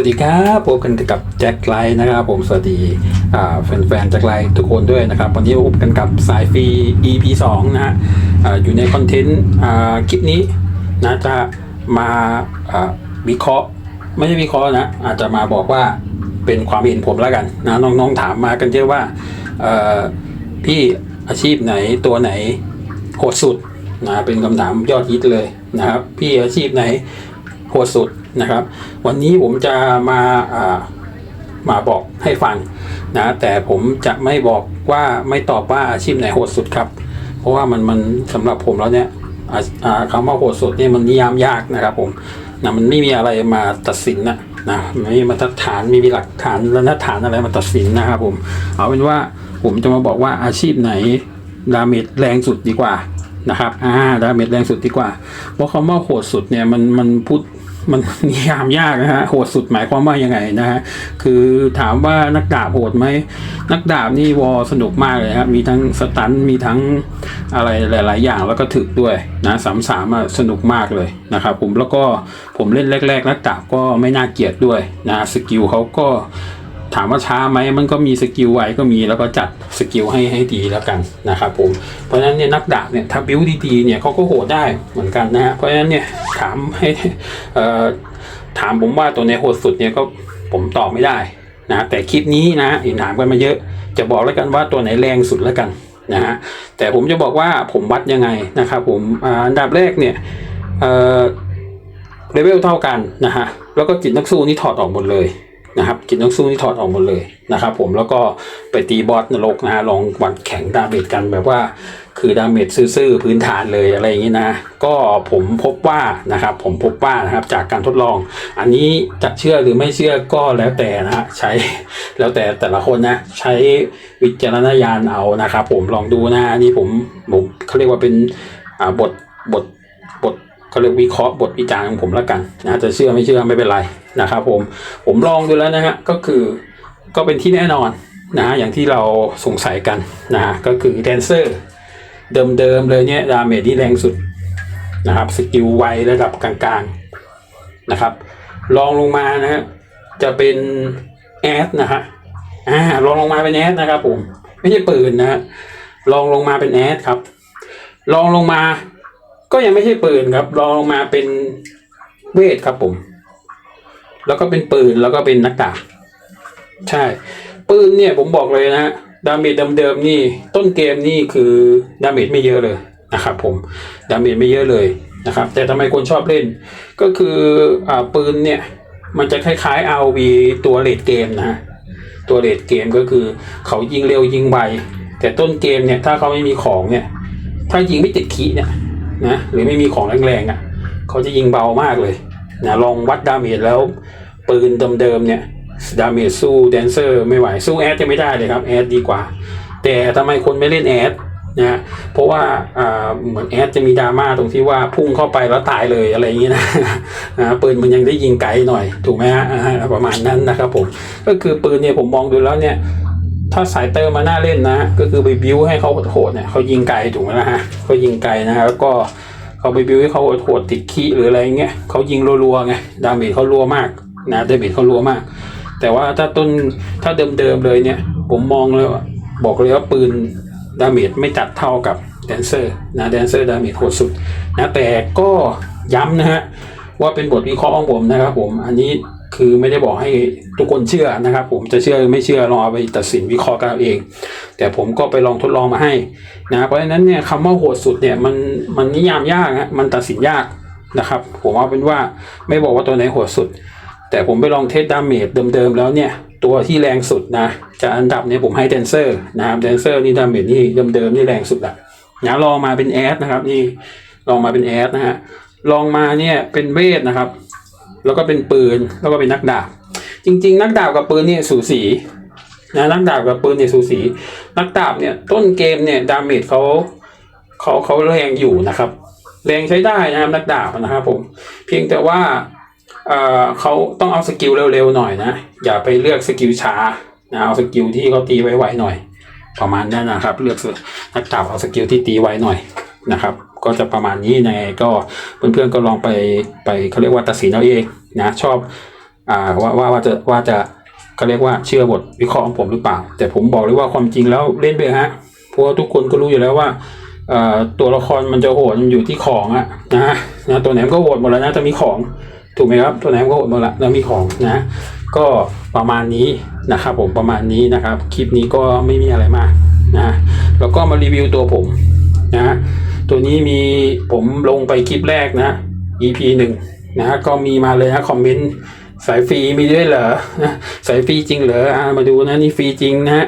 วัสดีครับพบกันกับแจ็คไลท์นะครับ ผมสวัสดีแฟนๆแจ็คไลท์ทุกคนด้วยนะครับ วันนี้พบกันกับสายฟรี EP 2นะฮะอยู่ในคอนเทนต์คลิปนี้นะจะมาวิเคราะห์ไม่ใช่วิเคราะห์นะ อาจจะมาบอกว่าเป็นความเห็นผมแล้วกันนะน้องๆถามมากันเยอะว่าพี่อาชีพไหนตัวไหนโหดสุดนะเป็นคำถามยอดฮิตเลยนะครับ พี่อาชีพไหนโหดสุด นะครับ วันนี้ผมจะมามาบอกให้ฟังนะแต่ผมจะไม่บอกว่าไม่ตอบว่าอาชีพไหนโหดสุดครับ เพราะว่ามันมันสำหรับผมแล้วเนี่ยอาอาคำว่าโหดสุดเนี่ยมันนิยามยากนะครับผมนะมันไม่มีอะไรมาตัดสินนะนะไม่มีมาตรฐานไม่มีหลักฐานและฐานอะไรมาตัดสินนะครับผมเอาเป็นว่าผมจะมาบอกว่าอาชีพไหนดาเมจแรงสุดดีกว่านะครับอ่าดาเมจแรงสุดดีกว่า เพราะคำว่าโหดสุดเนี่ยมันมันพูด มันนิยามยากนะฮะโหดสุดหมายความว่ายังไงนะฮะคือถามว่านักดาบโหดไหมนักดาบนี่วอสนุกมากเลยครับมีทั้งสตันมีทั้งอะไรหลาย ๆ อย่างแล้วก็ถึกด้วยนะสามสามอะสนุกมากเลยนะครับผมแล้วก็ผมเล่นแรก ๆ นักดาบก็ไม่น่าเกลียดด้วยนะสกิลเขาก็ ถามว่าช้าไหมมันก็มีสกิลไวก็มีแล้วก็จัดสกิลให้ให้ดีแล้วกันนะครับผมเพราะฉะนั้นเนี่ยนักดาบเนี่ยถ้าบิวดีๆเนี่ยเขาก็โหดได้เหมือนกันนะฮะเพราะฉะนั้นเนี่ยถามให้เอ่อถามผมว่าตัวไหนโหดสุดเนี่ยก็ผมตอบไม่ได้นะแต่คลิปนี้นะเห็นถามกันมาเยอะ จะบอกแล้วกันว่าตัวไหนแรงสุดแล้วกันนะฮะแต่ผมจะบอกว่าผมวัดยังไงนะครับผมอันดับแรกเนี่ยเอ่อเลเวลเท่ากันนะฮะแล้วก็จิตนักสู้นี่ถอดออกหมดเลย นะครับกินนักสู้นี่ถอดออกหมดเลยนะครับ ผมแล้วก็ไปตีบอสนรกนะฮะลองวัดแข่งดาเมจกันแบบว่า คือดาเมจซื่อๆพื้นฐานเลยอะไรอย่างนี้นะ ก็ผมพบว่านะครับ ผมพบว่านะครับจากการทดลอง อันนี้จะเชื่อหรือไม่เชื่อก็แล้วแต่นะฮะใช้แล้วแต่แต่ละคนนะ ใช้วิจารณญาณเอานะครับ ผมลองดูนะอันนี้ผมผมเขาเรียกว่าเป็นอ่าบทบท เขาเรียกวิเคราะห์บทวิจารณ์ของผมแล้วกันนะจะเชื่อไม่เชื่อไม่เป็นไรนะครับผมผมลองดูแล้วนะฮะก็คือก็เป็นที่แน่นอนนะอย่างที่เราสงสัยกันนะก็คือแดนเซอร์เดิมๆเลยเนี่ยดาเมจที่แรงสุดนะครับสกิลไวระดับกลางๆนะครับลองลงมานะฮะจะเป็นแอดนะฮะอ่าลองลงมาเป็นแอดนะครับผมไม่ใช่ปืนนะฮะลองลงมาเป็นแอดครับลองลงมา ก็ยังไม่ใช่ปืนครับรองลงมาเป็นเวทครับผม แล้วก็เป็นปืนแล้วก็เป็นนักดาบใช่ ปืนเนี่ยผมบอกเลยนะฮะดาเมจเดิมๆนี่ต้นเกมนี่คือดาเมจไม่เยอะเลยนะครับผมดาเมจไม่เยอะเลยนะครับ แต่ทำไมคนชอบเล่น ก็คืออปืนเนี่ย มันจะคล้ายๆ RV ตัวเลดเกมนะฮะตัวเลดเกมก็คือเขายิงเร็วยิงไวแต่ต้นเกมเนี่ยถ้าเขาไม่มีของเนี่ย ถ้ายิงไม่ติดขีเนี่ย นะหรือไม่มีของแรงๆอะเขาจะยิงเบามากเลยนะลองวัดดาเมจแล้วปืนเดิมๆเนี่ยดาเมจสู้แดนเซอร์ไม่ไหวสู้แอดจะไม่ได้เลยครับแอดดีกว่า แต่ทำไมคนไม่เล่นแอดนะเพราะว่าอ่าเหมือนแอดจะมีดราม่าตรงที่ว่าพุ่งเข้าไปแล้วตายเลยอะไรอย่างนี้นะนะปืนมันยังได้ยิงไกลหน่อย ถูกไหมฮะประมาณนั้นนะครับผม ก็คือปืนเนี่ยผมมองดูแล้วเนี่ย ถ้าสายเติมมาหน้าเล่นนะ ก็คือไปบิวให้เขาโหดๆเนี่ยเขายิงไกลถูกไหมล่ะฮะเขายิงไกลนะฮะแล้วก็เขาไปบิวให้เขาโหดๆติดขี้หรืออะไรเงี้ยเขายิงรัวๆไงดาเมจเขารัวมากนะดาเมจเขารัวมาก แต่ว่าถ้าต้นถ้าเดิมๆเลยเนี่ย ผมมองเลยว่าบอกเลยว่าปืนดาเมจไม่จัดเท่ากับแดนเซอร์นะแดนเซอร์ดาเมจโหดสุดนะแต่ก็ย้ำนะฮะว่าเป็นบทวิเคราะห์ของผมนะครับผมอันนี้ คือไม่ได้บอกให้ทุกคนเชื่อนะครับ ผมจะเชื่อไม่เชื่อลองเอาไปตัดสินวิเคราะห์กันเอาเอง แต่ผมก็ไปลองทดลองมาให้นะเพราะฉะนั้นเนี่ยคำว่าโหดสุดเนี่ยมันมันนิยามยากนะมันตัดสินยากนะครับ ผมเอาเป็นว่าไม่บอกว่าตัวไหนโหดสุด แต่ผมไปลองเทสดาเมจเดิมๆแล้วเนี่ยตัวที่แรงสุดนะจากอันดับเนี่ยผมให้แดนเซอร์นะครับแดนเซอร์นี่ดาเมจนี่เดิมๆนี่แรงสุดอะนะลองมาเป็นแอดนะครับนี่ลองมาเป็นแอดนะฮะลองมาเนี่ยเป็นเวทนะครับ แล้วก็เป็นปืนแล้วก็เป็นนักดาบจริง ๆ นักดาบกับปืนเนี่ยสูสีนะนักดาบกับปืนเนี่ยสูสี นักดาบเนี่ยต้นเกมเนี่ยดาเมจเขาเขาเขาแรงอยู่นะครับแรงใช้ได้นะครับนักดาบนะครับผมเพียงแต่ว่าเอ่อเขาต้องเอาสกิลเร็วๆหน่อยนะ อย่าไปเลือกสกิลช้านะเอาสกิลที่เขาตีไวๆหน่อย ประมาณนั้นนะครับ เลือกนักดาบเอาสกิลที่ตีไวหน่อยนะครับ ก็จะประมาณนี้ยังไงก็เพื่อนๆก็ลองไปไปเขาเรียกว่าตัดสินเอาเองนะชอบอ่าว่าว่าว่าจะว่าจะเขาเรียกว่าเชื่อบทวิเคราะห์ของผมหรือเปล่า แต่ผมบอกเลยว่าความจริงแล้วเล่นไปฮะเพราะทุกคนก็รู้อยู่แล้วว่าอ่อตัวละครมันจะโหดมันอยู่ที่ของอะนะนะตัวไหนมันก็โหดหมดแล้วนะจะมีของถูกไหมครับตัวไหนมันก็โหดหมดละแล้วมีของนะ ก็ประมาณนี้นะครับผมประมาณนี้นะครับ คลิปนี้ก็ไม่มีอะไรมากนะแล้วก็มารีวิวตัวผมนะ ตัวนี้มีผมลงไปคลิปแรกนะ EP หนึ่งนะฮะก็มีมาเลยนะคอมเมนต์สายฟรีมีด้วยเหรอนะสายฟรีจริงเหรออมาดูนะนี่ฟรีจริงนะฮะ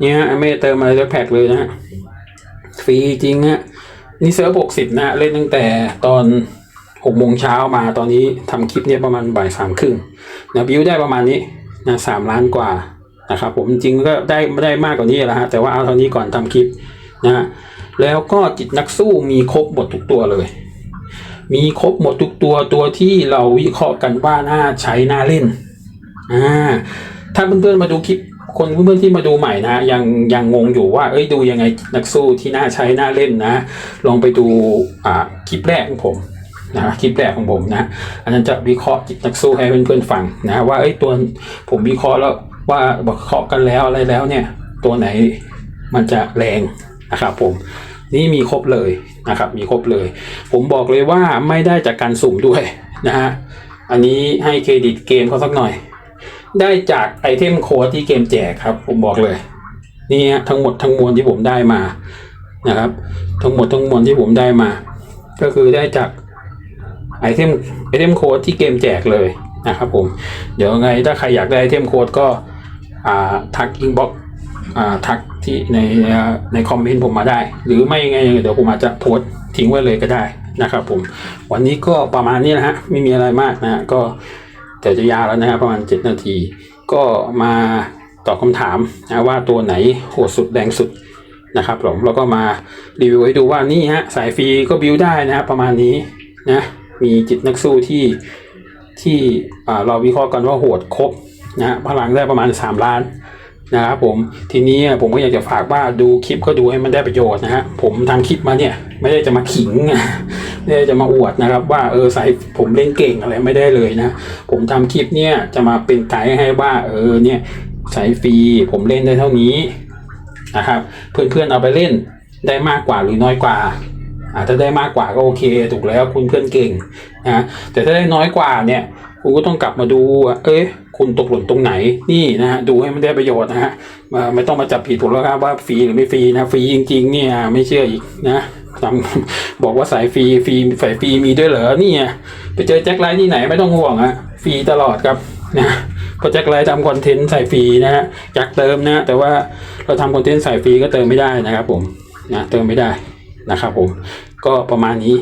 เนี่ยไม่เติมอะไรสักแพ็กเลยนะฟรีจริงฮะนี่เซิร์ฟหกสิบนะฮะเล่นตั้งแต่ตอนหกโมงเช้ามาตอนนี้ทำคลิปเนี่ยประมาณบ่ายสามครึ่งนะบิวได้ประมาณนี้นะสามล้านกว่านะครับผมจริงก็ได้ไม่ได้มากกว่านี้แหละฮะแต่ว่าเอาเท่านี้ก่อนทำคลิป นะฮะแล้วก็จิตนักสู้มีครบหมดทุกตัวเลย มีครบหมดทุกตัวตัวที่เราวิเคราะห์กันว่าน่าใช้น่าเล่นอ่าถ้าเพื่อนๆมาดูคลิปคนเพื่อนๆที่มาดูใหม่นะยังยังงงอยู่ว่าเอ้ยดูยังไงนักสู้ที่น่าใช้น่าเล่นนะ ลองไปดูอ่าคลิปแรกของผมนะคลิปแรกของผมนะอันนั้นจะวิเคราะห์จิตนักสู้ให้เพื่อนๆฟังนะว่าเอ้ยตัวผมวิเคราะห์แล้วว่าวิเคราะห์กันแล้วอะไรแล้วเนี่ย ตัวไหนมันจะแรง นะครับผมนี่มีครบเลยนะครับมีครบเลย ผมบอกเลยว่าไม่ได้จากการสุ่มด้วยนะฮะอันนี้ให้เครดิตเกมเขาสักหน่อย ได้จากไอเทมโค้ดที่เกมแจกครับ ผมบอกเลยนี่ฮะทั้งหมดทั้งมวลที่ผมได้มานะครับ ทั้งหมดทั้งมวลที่ผมได้มา ก็คือได้จากไอเทมไอเทมโค้ดที่เกมแจกเลยนะครับผม เดี๋ยวไงถ้าใครอยากได้ไอเทมโค้ดก็อ่าทักอินบ็อก ทักที่ในในคอมเมนต์ผมมาได้ หรือไม่ไงเดี๋ยวผมอาจจะโพสต์ทิ้งไว้เลยก็ได้นะครับผม วันนี้ก็ประมาณนี้นะฮะ ไม่มีอะไรมากนะฮะก็เดี๋ยวจะยาวแล้วนะครับประมาณ 7 นาที ก็มาตอบคำถามนะว่าตัวไหนโหดสุดแรงสุดนะครับผมแล้วก็มารีวิวให้ดูว่านี่ฮะสายฟรีก็บิวได้นะครับประมาณนี้นะมีจิตนักสู้ที่ที่เราวิเคราะห์กันว่าโหดครบนะฮะพลังได้ประมาณ 3 ล้าน นะครับผมทีนี้ผมก็อยากจะฝากว่าดูคลิปก็ดูให้มันได้ประโยชน์นะฮะผมทำคลิปมาเนี่ยไม่ได้จะมาขิงไม่ได้จะมาอวดนะครับว่าเออสายผมเล่นเก่งอะไรไม่ได้เลยนะ ผมทำคลิปเนี่ยจะมาเป็นไกด์ให้ว่าเออเนี่ยสายฟรีผมเล่นได้เท่านี้นะครับเพื่อนๆเอาไปเล่นได้มากกว่าหรือน้อยกว่าอาจจะได้มากกว่าก็โอเคถูกแล้วคุณเพื่อนเก่งนะแต่ถ้าได้น้อยกว่าเนี่ย คุณก็ต้องกลับมาดูว่าเอ๊ะคุณตกหล่นตรงไหนนี่นะฮะดูให้มันได้ประโยชน์นะฮะมาไม่ต้องมาจับผิดผมแล้วครับว่าฟรีหรือไม่ฟรีนะฟรีจริงๆเนี่ยไม่เชื่ออีกนะทำบอกว่าสายฟรีฟรีสายฟรีมีด้วยเหรอนี่ไงไปเจอแจ็คไลท์ที่ไหนไม่ต้องห่วงอะฟรีตลอดครับนะพราะแจ็คไลท์ทำคอนเทนต์ใส่ฟรีนะฮะอยากเติมนะ แต่ว่าเราทำคอนเทนต์ใส่ฟรีก็เติมไม่ได้นะครับผมนะเติมไม่ได้ นะครับผมก็ประมาณนี้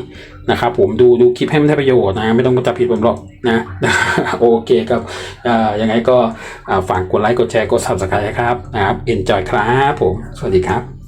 นะครับผมดูดูคลิปให้มันได้ประโยชน์นะ ไม่ต้องจับผิดผมหรอกนะโอเคครับอ่ายังไงก็ฝากกดไลค์กดแชร์กด subscribe ครับนะครับ enjoy ครับผม สวัสดีครับ